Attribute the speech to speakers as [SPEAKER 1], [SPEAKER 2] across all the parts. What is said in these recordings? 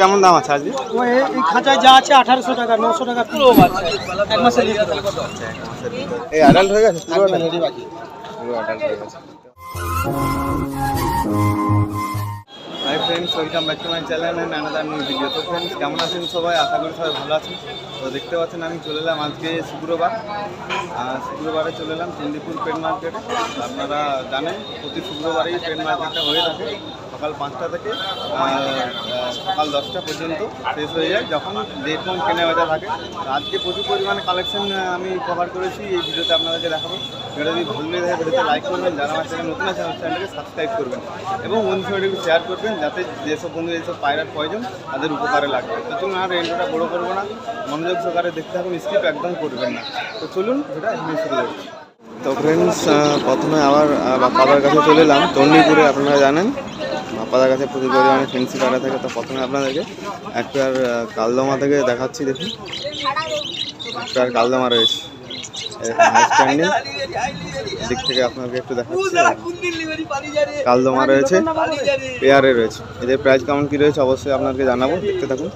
[SPEAKER 1] কেমন দাম আছে আজকে?
[SPEAKER 2] এই খাঁচায় যা আছে আঠারোশো টাকা নশো টাকা কিলো এক মাসের
[SPEAKER 1] এই অ্যাডাল্ট হয়ে গেছে? পুরো? পুরো অ্যাডাল্ট হয়ে গেছে। Hi friends welcome back to my channel and another new video তো ফ্রেন্ডস কেমন আছেন সবাই? আশা করি সবাই ভালো আছেন। তো দেখতে পাচ্ছেন আমি চলে এলাম আজকে শুক্রবার। আহ, শুক্রবারে চলে এলাম চণ্ডীপুর পেন মার্কেটে আপনারা জানেন প্রতি শুক্রবারেই পেন মার্কেটটা হয়ে থাকে। সকাল পাঁচটা থেকে সকাল দশটা পর্যন্ত শেষ হয়ে যায়। যখন যেরকম কেনা বেচা থাকে আজকে প্রচুর পরিমাণে কালেকশন আমি কভার করেছি। এই ভিডিওতে আপনাদেরকে দেখাবো। ভিডিও যদি ভালো লেগে থাকে, ভিডিওতে লাইক করবেন। যারা আমার চ্যানেল নতুন আছে চ্যানেলকে সাবস্ক্রাইব করবেন। এবং বন্ধু একটু শেয়ার করবেন, যাতে যেসব বন্ধু, যেসব পায়রার প্রয়োজন, তাদের উপকারে লাগবে তো চলুন, আর রেন্টটা বড়ো করব না। মনোযোগ সহকারে দেখতে থাকুন স্কিপ একদম করবেন না। তো চলুন এটা এখানে শুরু করছি তো ফ্রেন্ডস প্রথমে আবার বাবার কাছে চলে এলাম। চণ্ডীপুরে, আপনারা জানেন। বাপ্পাদার কাছে প্রচুর পরিমাণে ফেন্সি পাড়া থাকে, তো প্রথমে আপনাদেরকে এক পেয়ার কালদমা থেকে দেখাচ্ছি, দেখুন। এক পেয়ার কালদমা রয়েছে। স্ট্যান্ডিং দিক থেকে আপনাকে একটু দেখাচ্ছি। কালদমা রয়েছে, পেয়ারে রয়েছে। এদের প্রাইস কেমন কী রয়েছে অবশ্যই আপনাকে জানাব, দেখতে থাকুন।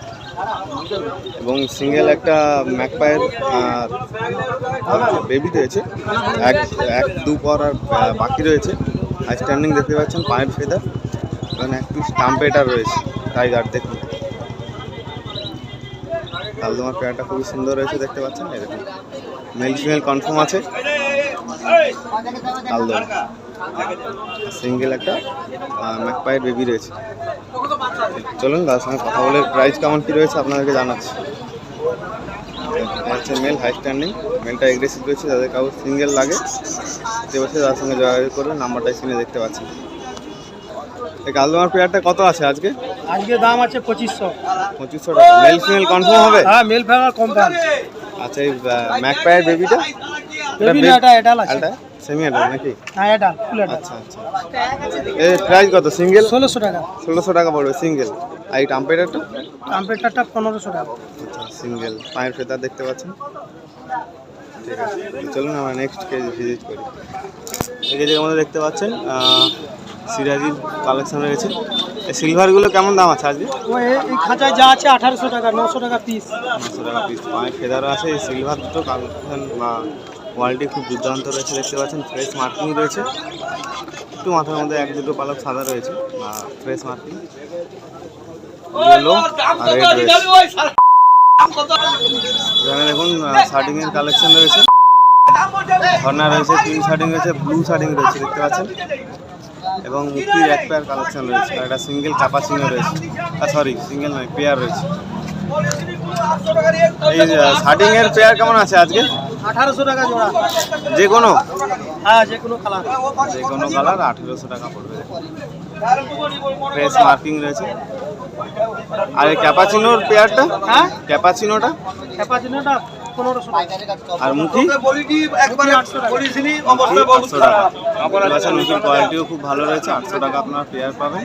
[SPEAKER 1] এবং সিঙ্গেল একটা ম্যাকপায়ের বেবি রয়েছে। এক এক দু পর আর বাকি রয়েছে। হাই স্ট্যান্ডিং দেখতে পাচ্ছেন, পায়ের ফেদার। এখানে একটু স্টাম্পেটার রয়েছে টাইগার দেখুন। কালদমার পেয়ারটা খুবই সুন্দর রয়েছে দেখতে পাচ্ছেন? দেখুন। মেল ফিমেল কনফার্ম আছে। কালদমা সিঙ্গেল একটা ম্যাকপায়ের বেবি রয়েছে। চলুন, তার সঙ্গে কথা বলে প্রাইস কেমন কী রয়েছে আপনাদেরকে জানাচ্ছি। হচ্ছে মেল হাই স্ট্যান্ডিং মেলটা এগ্রেসিভ রয়েছে, যাদের কাউ সিঙ্গেল লাগে। সে বসে তার সঙ্গে যোগাযোগ করবে নাম্বারটা স্ক্রিনে দেখতে পাচ্ছেন। কালদমার পেয়ারটা কত আছে আজকে?
[SPEAKER 2] আজকে দাম আছে পঁচিশশো।
[SPEAKER 1] পঁচিশশো টাকা। মেল ফিমেল কনফার্ম হবে?
[SPEAKER 2] হ্যাঁ মেল ফেমার কোম্পানি
[SPEAKER 1] আচ্ছা এই ম্যাক ম্যাকপায়ের বেবিটা?
[SPEAKER 2] বেবি এটা এডাল আছে
[SPEAKER 1] এটা সেমি অ্যাডাল্ট নাকি?
[SPEAKER 2] হ্যাঁ ফুল
[SPEAKER 1] আচ্ছা আচ্ছা। এর প্রাইস কত? সিঙ্গেল
[SPEAKER 2] ষোলোশো টাকা।
[SPEAKER 1] ষোলোশো টাকা পড়বে সিঙ্গেল আর এই টাম্পেটারটা
[SPEAKER 2] কম্পিউটারটা পনেরোশো টাকা।
[SPEAKER 1] আচ্ছা সিঙ্গেল পায়ের ফেতার দেখতে পাচ্ছেন? ঠিক আছে চলুন আমরা নেক্সট কেজি ভিজিট করি। এই কেজির মধ্যে দেখতে পাচ্ছেন সিরাজির কালেকশন রয়েছে এই সিলভারগুলো কেমন দাম আছে আজকে?
[SPEAKER 2] ও এ- এই খাঁচায় যা আছে আঠারোশো টাকা নশো টাকা পিস
[SPEAKER 1] নশো টাকা পিস পায়ের ফেদারও আছে। এই সিলভার দুটো কালেকশন বা কোয়ালিটি খুব দুর্দান্ত রয়েছে দেখতে পাচ্ছেন। ফ্রেশ মার্কিং রয়েছে। একটু মাথার মধ্যে এক দুটো পালক সাদা রয়েছে বা ফ্রেশ মার্কিং এখানে দেখুন শার্টিং এর কালেকশন রয়েছে। ঝর্ণা রয়েছে পিঙ্ক শার্টিং রয়েছে ব্লু শার্টিং রয়েছে দেখতে পাচ্ছেন। এবং মুক্তির এক পেয়ার কালেকশন রয়েছে আর একটা সিঙ্গেল কাপাচিনো রয়েছে। সরি সিঙ্গেল নয় পেয়ার রয়েছে। এই শার্টিং এর পেয়ার কেমন আছে আজকে?
[SPEAKER 2] আঠারোশো টাকা জোড়া।
[SPEAKER 1] যে কোনো?
[SPEAKER 2] হ্যাঁ যে কোনো কালার
[SPEAKER 1] যে কোনো কালার আঠেরোশো টাকা পড়বে। ফ্রেশ মার্কিং রয়েছে। আর ক্যাপাচিনোর পেয়ারটা
[SPEAKER 2] হ্যাঁ?
[SPEAKER 1] ক্যাপাচিনোটা
[SPEAKER 2] ক্যাপাচিনোটা
[SPEAKER 1] আর মুখি?
[SPEAKER 2] একবারে আটশো টাকা।
[SPEAKER 1] আচ্ছা মুখির কোয়ালিটিও খুব ভালো রয়েছে আটশো টাকা আপনার পেয়ার পাবেন।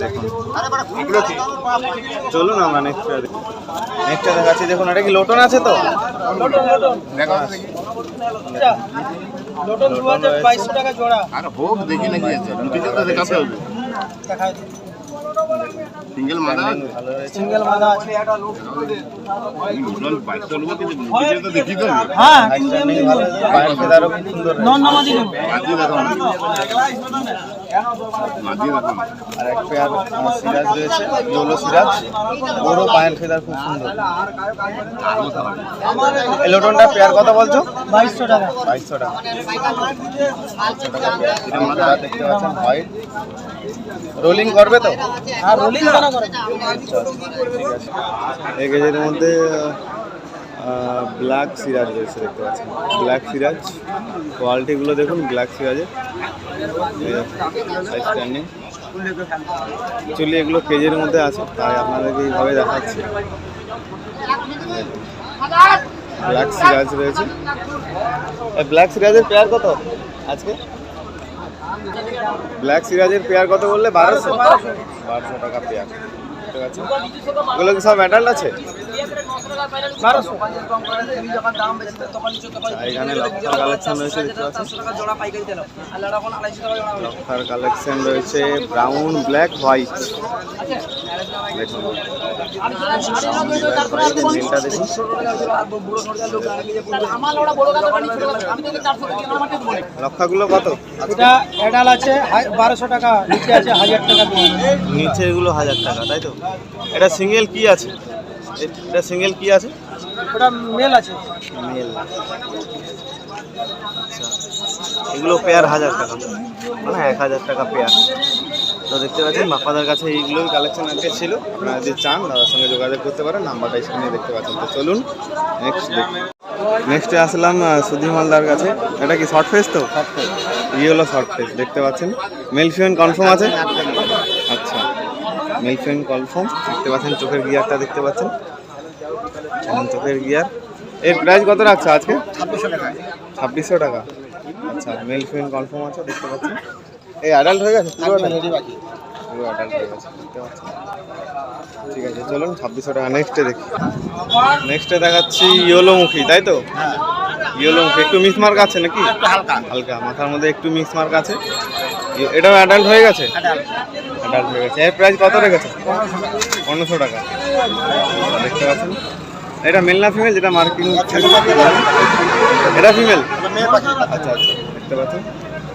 [SPEAKER 1] দেখুন চলুন আমরা নেক্সট নেক্সটটা দেখাচ্ছি দেখুন এটা কি লোটন আছে তো?
[SPEAKER 2] লোটন লোটন লোটন দু হাজার বাইশশো টাকা জোড়া।
[SPEAKER 3] আর হোক দেখি নাকি আছে। দেখাতে হবে।
[SPEAKER 2] দেখা
[SPEAKER 3] সিঙ্গেল মাদা?
[SPEAKER 2] সিঙ্গেল মাদা আছে
[SPEAKER 3] বাইশটা লোক কিন্তু তো দেখি তো
[SPEAKER 2] হ্যাঁ
[SPEAKER 1] খুব সুন্দর।
[SPEAKER 2] নন নামাজি
[SPEAKER 3] দেখো দেখো
[SPEAKER 1] আর এক পেয়ার সিরাজ রয়েছে ইয়েলো সিরাজ। বড় পায়ের ফেদার খুব সুন্দর। এই পেয়ার কত বলছো?
[SPEAKER 2] বাইশশো টাকা।
[SPEAKER 1] বাইশশো টাকা। দেখতে পাচ্ছেন হোয়াইট রোলিং করবে তো?
[SPEAKER 2] আর রোলিং কেন করে?
[SPEAKER 1] এই কেজির মধ্যে ব্ল্যাক সিরাজ রয়েছে দেখতে পাচ্ছেন। ব্ল্যাক সিরাজ কোয়ালিটিগুলো দেখুন ব্ল্যাক সিরাজের। স্ট্যান্ডিং অ্যাকচুয়ালি এগুলো কেজির মধ্যে আছে তাই আপনাদেরকে এইভাবে দেখাচ্ছি। ব্ল্যাক সিরাজ রয়েছে। ব্ল্যাক সিরাজের পেয়ার কত আজকে? ব্ল্যাক সিরাজের পেয়ার কত বললে? বারোশো? বারোশো টাকা পেয়ার ঠিক আছে? এগুলো কি সব অ্যাডাল্ট আছে? আচ্ছা, এখানে লক্ষার কালেকশন রয়েছে লক্ষার কালেকশন রয়েছে ব্রাউন ব্ল্যাক হোয়াইট নীলটা দেখুন লক্ষাগুলো কত?
[SPEAKER 2] এটা অ্যাডাল আছে বারোশো টাকা নিচে আছে হাজার টাকা
[SPEAKER 1] নিচে এগুলো হাজার টাকা তাই তো? এটা সিঙ্গেল কি আছে? এটা সিঙ্গেল কি আছে?
[SPEAKER 2] ওটা মেল আছে।
[SPEAKER 1] মেল এগুলো পেয়ার হাজার টাকা। মানে এক হাজার টাকা পেয়ার তো দেখতে পাচ্ছেন বাপ্পাদার কাছে এইগুলোই কালেকশন আজকে ছিল। আপনারা যদি চান দাদার সঙ্গে যোগাযোগ করতে পারেন নাম্বারটা স্ক্রিনে দেখতে পাচ্ছেন। তো চলুন নেক্সট নেক্সটে আসলাম সুধীর মালদার কাছে। এটা কি শর্ট ফেস তো? ইয়ে হলো শর্ট ফেস দেখতে পাচ্ছেন। মেল ফিমেল কনফার্ম আছে? আচ্ছা মেল ফিমেল কনফার্ম দেখতে পাচ্ছেন চোখের গিয়ারটা দেখতে পাচ্ছেন। চোখের গিয়ার এর প্রাইস কত রাখছে আজকে? ছাব্বিশশো টাকা। আচ্ছা মেল ফিমেল কনফার্ম আছে দেখতে পাচ্ছেন। এই অ্যাডাল্ট হয়ে গেছে? পুরো adult? পুরো অ্যাডাল্ট হয়ে গেছে দেখতে পাচ্ছেন ঠিক আছে চলুন ছাব্বিশশো টাকা নেক্সটে দেখি। নেক্সটে দেখাচ্ছি ইয়েলো মুখী তাই তো? ইয়েলো মুখী একটু মিক্স মার্ক আছে নাকি? হালকা। হালকা মাথার মধ্যে একটু মিক্স মার্ক আছে। এ- এটাও অ্যাডাল্ট হয়ে গেছে? অ্যাডাল্ট হয়ে গেছে। এর প্রাইস কত রেখেছে? পনেরোশো টাকা। দেখতে পাচ্ছেন? এটা মেল না ফিমেল যেটা মার্কিং এটা ফিমেল আচ্ছা আচ্ছা দেখতে পাচ্ছেন?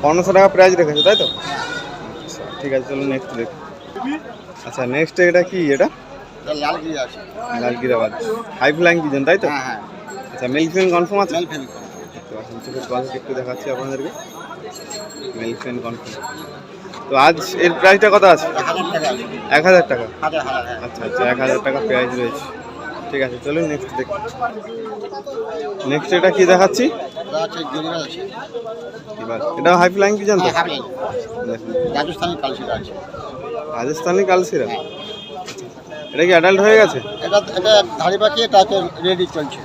[SPEAKER 1] পনেরোশো টাকা প্রাইস রেখেছে তাই তো? আচ্ছা, ঠিক আছে চলুন নেক্সট দেখি। আচ্ছা নেক্সট এটা কি? এটা? লালগিরাবাদ হাই ফ্লাইং পিজন তাই তো?
[SPEAKER 3] হ্যাঁ হ্যাঁ।
[SPEAKER 1] আচ্ছা মেল ফিমেল কনফার্ম আছে দেখতে পাচ্ছেন চোখের কোয়ালিটি একটু দেখাচ্ছি আপনাদেরকে। মেল ফিমেল কনফার্ম তো আজ এর প্রাইসটা কত আছে? এক হাজার টাকা
[SPEAKER 3] হ্যাঁ।
[SPEAKER 1] আচ্ছা আচ্ছা এক হাজার টাকা প্রাইস রয়েছে। ঠিক আছে চলুন নেক্সট দেখি। নেক্সট এটা কি দেখাচ্ছি? এটা হাই ফ্লাইং পিজন তো
[SPEAKER 3] হ্যাঁ রাজস্থানি কালশিরা আছে।
[SPEAKER 1] রাজস্থানি কালসিরা এটা কি অ্যাডাল্ট হয়ে গেছে?
[SPEAKER 3] এটা এটা ধাড়ি পাখি এটা রেডি চলছে।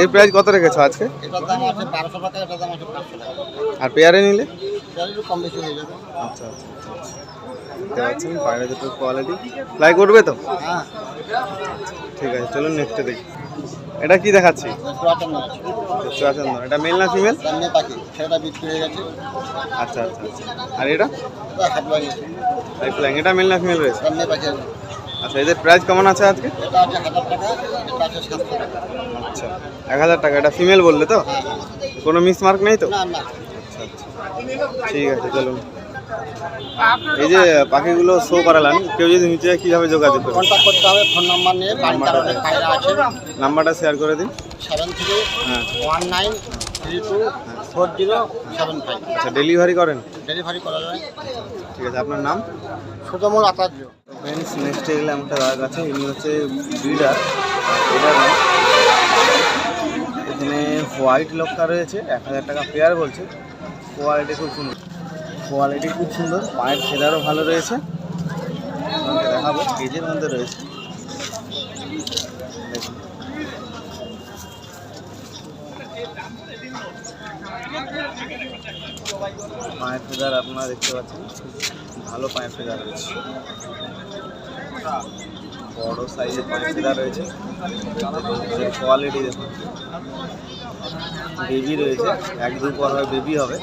[SPEAKER 1] এর প্রাইস কত রেখেছো আজকে?
[SPEAKER 3] এটার দাম আছে বারোশো টাকা এটার দাম আছে পাঁচশো টাকা।
[SPEAKER 1] আর পেয়ারে নিলে?
[SPEAKER 3] একটু কম বেশি হয়ে যাবে।
[SPEAKER 1] আচ্ছা আচ্ছা। দেখতে পাচ্ছেন পায়রা দুটোর কোয়ালিটি ফ্লাই করবে তো?
[SPEAKER 3] হ্যাঁ।
[SPEAKER 1] ঠিক আছে চলুন নেক্সটে দেখি। এটা কি দেখাচ্ছি? চুয়াচন্দন এটা মেল না ফিমেল
[SPEAKER 3] পাখি সেটা বিক্রি হয়ে গেছে।
[SPEAKER 1] আচ্ছা আচ্ছা আচ্ছা। আর এটা?
[SPEAKER 3] এটা
[SPEAKER 1] মেল না ফিমেল রয়েছে? আচ্ছা এদের প্রাইস কেমন আছে আজকে? আচ্ছা এক হাজার টাকা। এটা ফিমেল বললে তো?
[SPEAKER 3] হ্যাঁ হ্যাঁ।
[SPEAKER 1] কোনো মিস মার্ক নেই তো? আচ্ছা আচ্ছা। ঠিক আছে চলুন। এই যে পাখিগুলো শো করালাম কেউ যদি যায় কীভাবে যোগাযোগ করবে?
[SPEAKER 3] কন্ট্যাক্ট করতে হবে ফোন নাম্বার নিয়ে আরও আছে।
[SPEAKER 1] নাম্বারটা শেয়ার করে দিন।
[SPEAKER 3] Seven three one nine three two four zero seven five
[SPEAKER 1] আচ্ছা ডেলিভারি করেন।
[SPEAKER 3] ডেলিভারি করা যায়।
[SPEAKER 1] ঠিক আছে আপনার নাম?
[SPEAKER 3] সুতমূল আচার্য।
[SPEAKER 1] ফ্রেন্ডস নেক্সট একটা দাদার কাছে ইনি হচ্ছে ব্রিডার ব্রিডার এখানে হোয়াইট লক্কা রয়েছে এক হাজার টাকা পেয়ার বলছে। কোয়ালিটি খুব সুন্দর। কোয়ালিটি খুব সুন্দর, পায়ের ফেদারও ভালো রয়েছে। দেখাবো, কেজির মধ্যে রয়েছে। পায়ের ফেদার আপনারা দেখতে পাচ্ছেন, ভালো পায়ের ফেদার রয়েছে। বড় সাইজের ফেদার রয়েছে। কোয়ালিটি দেখুন। বেবি রয়েছে। এক দু পর হয় বেবি হবে।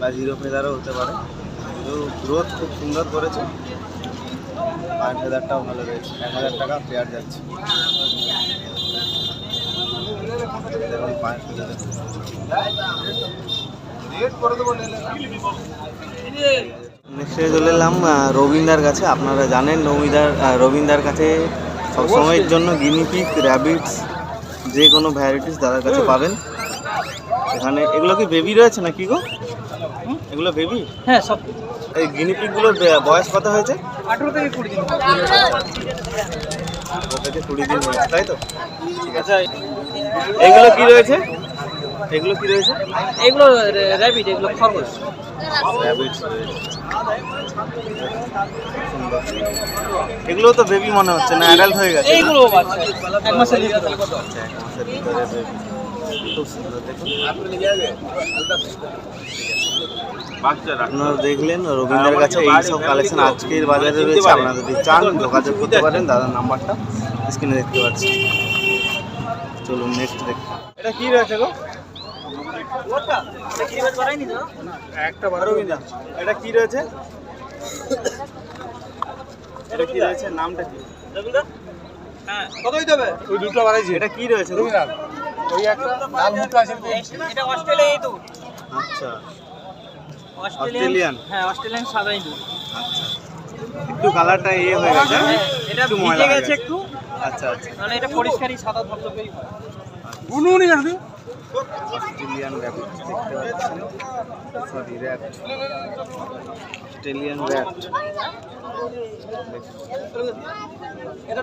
[SPEAKER 1] বা জিরো ফেদারও হতে পারে। কিন্তু গ্রোথ খুব সুন্দর করেছে। পায়ের ফেদারটাও ভালো রয়েছে। এক হাজার টাকা পেয়ার যাচ্ছে। দেখুন পায়ের ফেদার নেক্সটে চলে এলাম রবীন্দার কাছে। আপনারা জানেন রবীন্দার আহ, রবীন্দার কাছে সবসময়ের জন্য গিনিপিক র্যাবিটস যে কোনো ভ্যারাইটিস দাদার কাছে পাবেন। এখানে এগুলো কি বেবি রয়েছে না কি গো এগুলো বেবি
[SPEAKER 2] হ্যাঁ সব।
[SPEAKER 1] এই গিনিপিকগুলোর বয়স কত হয়েছে?
[SPEAKER 2] আঠেরো থেকে কুড়ি দিন।
[SPEAKER 1] আঠারো থেকে কুড়ি দিন তাই তো? ঠিক আছে। এগুলো কি রয়েছে? এগুলো কি রয়েছে?
[SPEAKER 2] এগুলো র্যাবিট এগুলো খরগোশ।
[SPEAKER 1] র্যাবিটস রয়েছে। সুন্দর। এগুলো তো বেবি মনে হচ্ছে না অ্যাডাল্ট হয়ে গেছে।
[SPEAKER 2] এইগুলো বাচ্চা। এক মাসের ভিতরে।
[SPEAKER 1] এক মাসের ভিতরে baby। খুব সুন্দর দেখুন। আপনারা দেখলেন রবীন্দ্রের কাছে এই সব কালেকশন আজকের বাজারে রয়েছে আপনারা যদি চান যোগাযোগ করতে পারেন দাদার নাম্বারটা স্ক্রিনে দেখতে পাচ্ছি চলুন নেক্সট দেখ। এটা কি রয়েছে গো? একটা বারো এটা কি রয়েছে? এটা কি রয়েছে? নামটা কি?
[SPEAKER 2] কতই দেবে?
[SPEAKER 3] ওই দুটো বাড়াইছি
[SPEAKER 1] এটা কি রয়েছে? গো?
[SPEAKER 3] ওই একটা লাল মুখটা আছে
[SPEAKER 2] এটা অস্ট্রেলিয়া ইঁদুর
[SPEAKER 1] আচ্ছা। অস্ট্রেলিয়ান।
[SPEAKER 2] হ্যাঁ অস্ট্রেলিয়ান সাদা ইঁদুর
[SPEAKER 1] আচ্ছা। একটু কালারটা ইয়ে হয়ে গেছে হ্যাঁ?
[SPEAKER 2] এটা
[SPEAKER 1] একটু
[SPEAKER 2] ভিজে
[SPEAKER 1] ময়লা
[SPEAKER 2] গেছে
[SPEAKER 1] গেছে।
[SPEAKER 2] একটু।
[SPEAKER 1] আচ্ছা আচ্ছা।
[SPEAKER 2] মানে এটা পরিষ্কারই সাদা ধবধবেই হয়
[SPEAKER 3] উনুনি আছে
[SPEAKER 1] অস্ট্রেলিয়ান র্যাট দেখতে পাচ্ছেন। সরি র্যাট অস্ট্রেলিয়ান র্যাট
[SPEAKER 2] এটা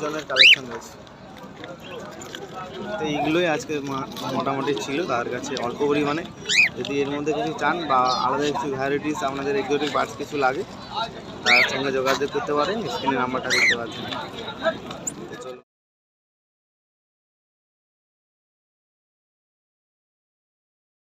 [SPEAKER 1] জলের কালেকশন রয়েছে। তো এইগুলোই আজকে মোটামুটি ছিল তার কাছে অল্প পরিমাণে। যদি এর মধ্যে কিছু চান বা আলাদা কিছু ভ্যারাইটিস আপনাদের এক্সোটিক বার্ডস কিছু লাগে, তার সঙ্গে যোগাযোগ করতে পারেন স্ক্রিনে নাম্বারটা দেখতে পাচ্ছেন